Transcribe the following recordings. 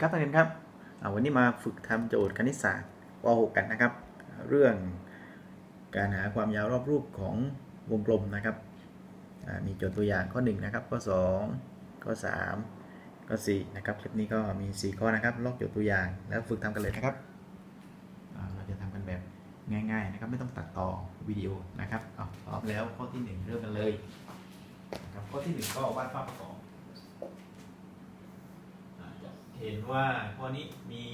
ครับนักเรียนครับวันนี้มาฝึกทำโจทย์คณิตศาสตร์ป .6 กันนะครับ เรื่องการหาความยาวรอบรูปของวงกลมนะครับ มีโจทย์ตัวอย่างข้อ 1 นะครับ ข้อ 2 ข้อ 3 ข้อ 4 นะครับ คลิปนี้ก็มี 4 ข้อนะครับ ลอกโจทย์ตัวอย่างแล้วฝึกทำกันเลยนะครับ เราจะทำกันแบบง่าย ๆ นะครับ ไม่ต้องตัดต่อวิดีโอนะครับเอาพร้อมแล้วข้อที่ 1 เริ่มกันเลยนะครับข้อที่ 1 ก็วาดภาพประกอบ อ่าจะ เห็นว่าข้อนี้มี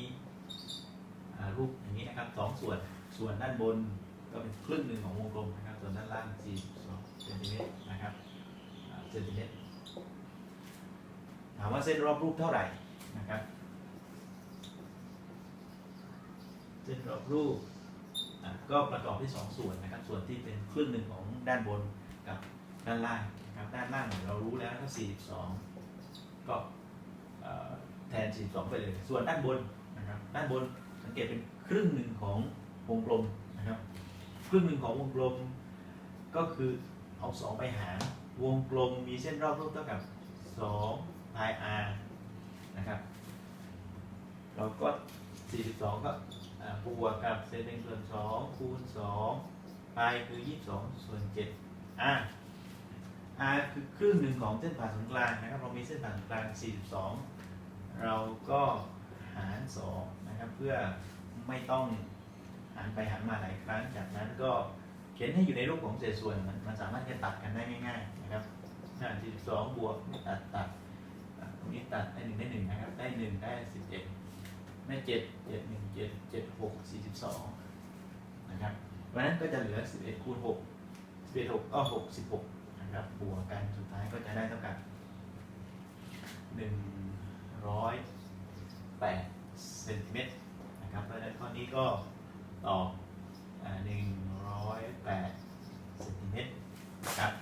รูปอย่างนี้นะครับสองส่วนส่วนด้านบนก็เป็นครึ่งหนึ่งของวงกลมนะครับ ส่วนด้านล่าง42เซนติเมตรนะครับเซนติเมตรถามว่าเส้นรอบรูปเท่าไหร่นะครับ เส้นรอบรูปก็ประกอบด้วยสองส่วนนะครับ ส่วนที่เป็นครึ่งหนึ่งของด้านบนกับด้านล่างนะครับด้านล่างเนี่ยเรารู้แล้วก็42 ก็เอ่อแท น 42 ไปเลย ส่วนด้านบนนะครับ ด้านบนสังเกตเป็นครึ่งหนึ่งของวงกลมนะครับ ครึ่งหนึ่งของวงกลม ก็คือเอา 2 ไปหาร วงกลมมีเส้นรอบรูปเท่ากับ2 pi r นะครับ เราก็ 42 ก็อ่าบวกกับเศษหนึ่งส่วน 2 คูณ 2 pi คือ 22 ส่วน7 r r คือครึ่งหนึ่งของเส้นผ่าศูนย์กลางนะครับ เรามีเส้นผ่าศูนย์กลาง 42 เราก็หาร2นะครับ เพื่อไม่ต้องหารไปหารมาหลายครั้ง จากนั้นก็เขียนให้อยู่ในรูปของเศษส่วนมันมันสามารถจะตัดกันได้ง่ายๆนะครับหาร42บวกตัดตัดตรงนี้ตัดได้1ได้1นะครับ ได้1ได้11ได้7 7 1 7 7 6 42นะครับเพราะนั้นก็จะเหลือ11คูณ6 11 6ก็66นะครับบวกกันสุดท้ายก็จะได้เท่ากับ 108เซนติเมตรนะครับเพราะฉะนั้นข้อนี้ก็ตอบอ่า108เซนติเมตรนะครับ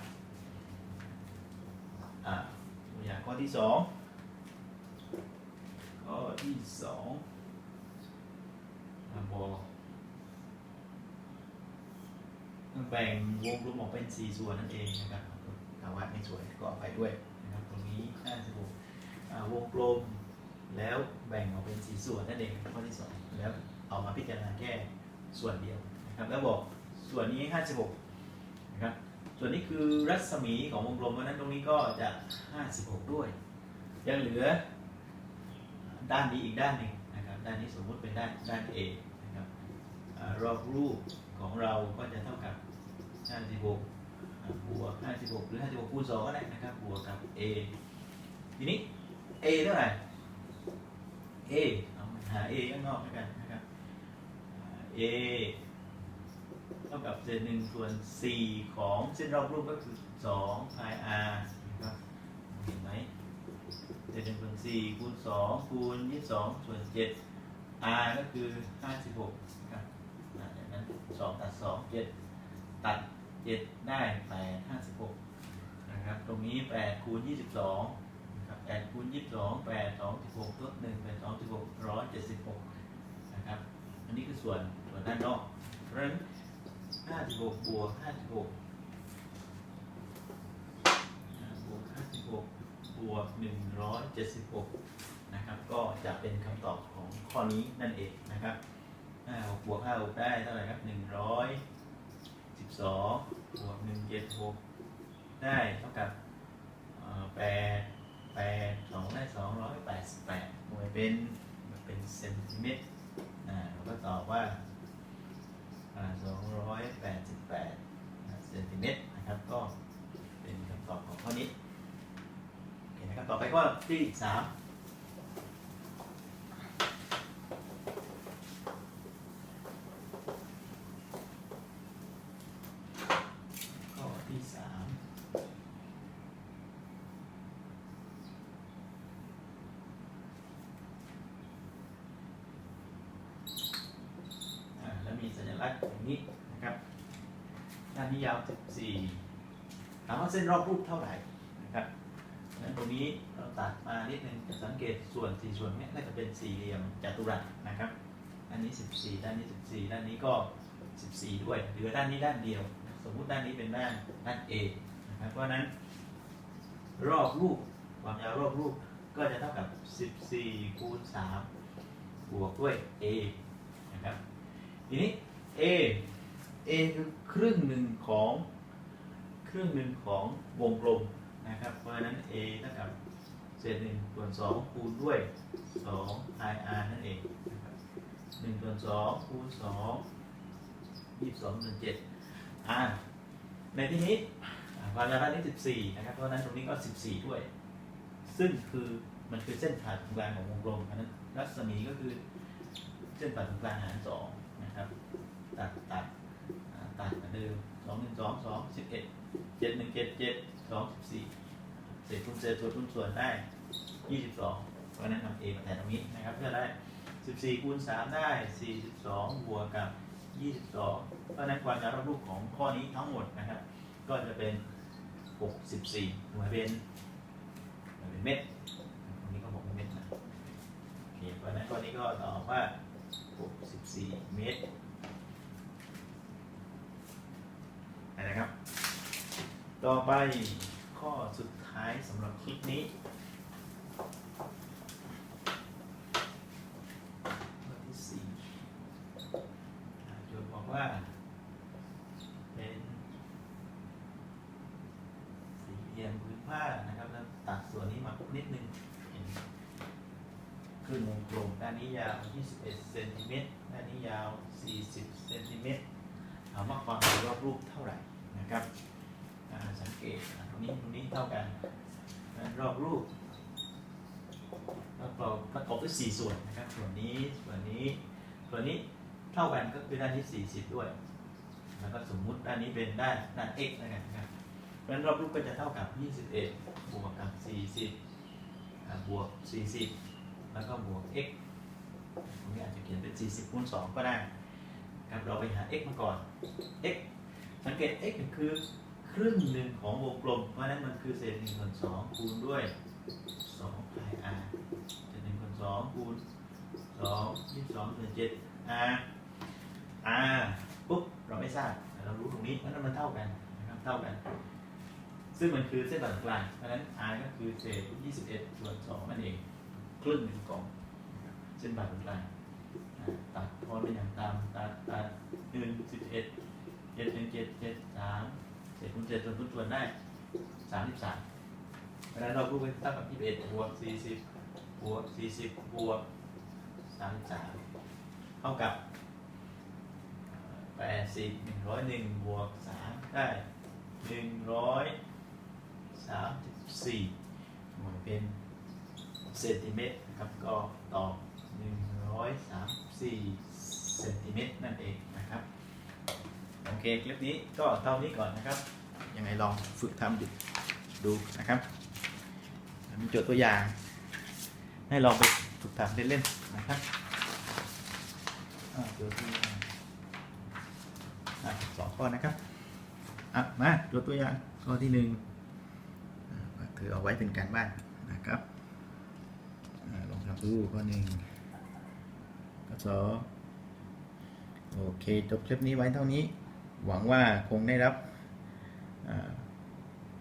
อ่าตัวอย่างข้อที่สองข้อที่สองอ่าบอกแบ่งวงกลมออกเป็น 4 ส่วนนั่นเองนะครับถาวาดไม่สวยก็เอาไปด้วยนะครับตรงนี้56 วงกลม แล้วแบ่งออกเป็น4ส่วนนั่นเองข้อที่2แล้วเอามาพิจารณาแค่ส่วนเดียวนะครับแล้วบอกส่วนนี้ 56นะครับส่วนนี้คือรัศมีของวงกลมเพราะนั้นตรงนี้ก็จะ 56 ด้วย ยังเหลือด้านนี้อีกด้านหนึ่งนะครับด้านนี้สมมุติเป็นด้านด้าน A นะครับรอบรูปของเราก็จะเท่ากับ 56บวก56 หรือ 56คูณ2ก็ได้นะครับบวกกับ A ทีนี้ A เท่าไหร่ A เอาหา A ข้างนอกแล้วกันนะครับ A เท่ากับเศษหนึ่งส่วน 4 ของเส้นรอบรูปก็คือ2 pi r นะครับเห็นไหมเศษหนึ่งส่วน4คูณ2คูณ22 ส่วน 7 r ก็คือ 56นะครับจากนั้น2ตัด 2 7 ตัด 7 ได้8 56นะครับ ตรงนี้ 8 คูณ 22 นะครับ8คูณ22 8 2 16ลด1 8 2 16 176นะครับ อันนี้คือส่วนส่วนด้านนอก เพราะฉะนั้น56บวก56อ่าบวก56บวก176นะครับ ก็จะเป็นคำตอบของข้อนี้นั่นเองนะครับ56บวก56ได้เท่าไหร่ครับ112บวก176ได้เท่ากับ เอ่อ8 8 2ได้288หน่วยเป็นเป็นเซนติเมตรอ่าเราก็ตอบว่าอ่า288เซนติเมตรนะครับก็เป็นคำตอบของข้อนี้โอเคนะครับต่อไปก็ที่3ข้อที่ 3 อ่าแล้วมีสัญลักษณ์อย่าง นี้นะครับด้านนี้ยาว 14ถามว่าเส้นรอบรูปเท่าไหร่นะครับงั้นตรงนี้เราตัดมานิดนึงจะสังเกตส่วนสี่ส่วนนี้ก็จะเป็นสี่เหลี่ยมจัตุรัสนะครับอันนี้ 14 ด้านนี้ 14 ด้านนี้ก็ 14 ด้วยเหลือด้านนี้ด้านเดียว สมมุติด้านนี้เป็นด้านด้าน A นะครับเพราะนั้น รอบรูปความยาวรอบรูปก็จะเท่ากับ 14 คูณ 3 บวกด้วย a นะครับทีนี้ a a คือครึ่งหนึ่งของครึ่งหนึ่งของวงกลมนะครับ เพราะฉะนั้น a เท่ากับเศษหนึ่งส่วนสองคูณด้วยสอง i r นั่นเองนะครับหนึ่งส่วนสองคูณสองยี่สิบสองส่วนเจ็ดอ่าในที่นี้อ่าความยาวด้านนี้14นะครับ เพราะฉะนั้นตรงนี้ก็14ด้วย ซึ่งคือมันคือเส้นผ่าศูนย์กลางของวงกลมเพราะฉะนั้นรัศมีก็คือเส้นผ่าศูนย์กลางหารสองนะครับ ตัดตัดตัดเหมือนเดิมสองหนึ่งสองสองสิบเอ็ดเจ็ดหนึ่งเจ็ดเจ็ดสองสิบสี่เศษคูณเศษส่วนคูณส่วนได้ยี่สิบสองเพราะนั้นทำเอมาแทนตรงนี้นะครับเพื่อได้สิบสี่คูณสามได้สี่สิบสองบวกกับยี่สิบสองเพราะนั้นความยาวรอบรูปของข้อนี้ทั้งหมดนะครับ ก็จะเป็นหกสิบสี่หน่วยเป็นหน่วยเป็นเม็ดตรงนี้ก็บอกเป็นเม็ดนะโอเคเพราะฉะนั้นข้อนี้ก็ตอบว่าหกสิบสี่เมตร นะครับ ต่อไปข้อสุดท้ายสำหรับคลิปนี้ ข้อที่สี่โจทย์บอกว่า เป็นสี่เหลี่ยมผืนผ้านะครับแล้วตัดส่วนนี้มานิดนึงเห็นวงกลมด้านนี้ยาว 21 เซนติเมตรด้านนี้ยาว 40 เซนติเมตรถามว่าความยาวรอบรูปเท่าไหร่นะครับ เกตตรงนี้ตรงนี้เท่ากันรอบรูปแล้วเราประกอบด้วยสี่ส่วนนะครับส่วนนี้ส่วนนี้ส่วนนี้เท่ากันก็คือด้านที่ 40 ด้วย แล้วก็สมมุติด้านนี้เป็นด้านด้าน x นะครับนะครับเพราะฉะนั้นรอบรูปก็จะเท่ากับ 21 บวกกับ 40 บวก 40 แล้วก็บวก x ตรงนี้อาจจะเขียนเป็น 40คูณ2ก็ได้ครับเราไปหา x มาก่อน x สังเกต x คือ ครึ่งหนึ่งของวงกลม เพราะฉะนั้นมันคือเศษหนึ่งส่วนสองคูณด้วยสอง i r เศษหนึ่งส่วนสองคูณสองยี่สิบสองส่วนเจ็ด r r ปุ๊บเราไม่ทราบแต่เรารู้ตรงนี้เพราะนั้นมันเท่ากันนะครับเท่ากัน ซึ่งมันคือเส้นผ่านกลางเพราะฉะนั้น r ก็คือเศษ 21 ส่วน2นั่นเองครึ่งหนึ่งของเส้นผ่าศูนกลางตัดทอนเป็นอย่างตามตัดตัดหนึ่งสิบเอ็ดเจ็ดหนึ่งเจ็ดเจ็ดสาม เจ็ดคูณเจ็ดส่วนคูณส่วนได้สามสิบสามเพราะฉะนั้นเราพูดเป็นเท่ากับยี่สิบเอ็ดบวกสี่สิบบวกสี่สิบบวกสามสิบสามเท่ากับแปดสิบหนึ่งร้อยหนึ่งบวกสามได้หนึ่งร้อยสามสิบสี่หน่วยเป็นเซนติเมตรนะครับก็ตอบ134เซนติเมตรนั่นเองนะครับ โอเคคลิปนี้ก็เท่านี้ก่อนนะครับ ยังไงลองฝึกทำดูดูนะครับ มีโจทย์ตัวอย่าง ให้ลองไปฝึกทำเล่นๆนะครับโจทย์ตัวอย่างสองข้อนะครับอะมาโจทย์ตัวอย่างข้อที่หนึ่งถือเอาไว้เป็นการบ้านนะครับอลองทำดูข้อหนึ่งก็สองโอเค จบคลิปนี้ไว้เท่านี้ หวังว่าคงได้รับอ่า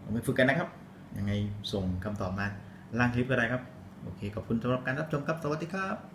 ลองไปฝึกกันนะครับ ยังไงส่งคำตอบมาล่างคลิปก็ได้ครับ โอเค ขอบคุณสำหรับการรับชมครับ สวัสดีครับ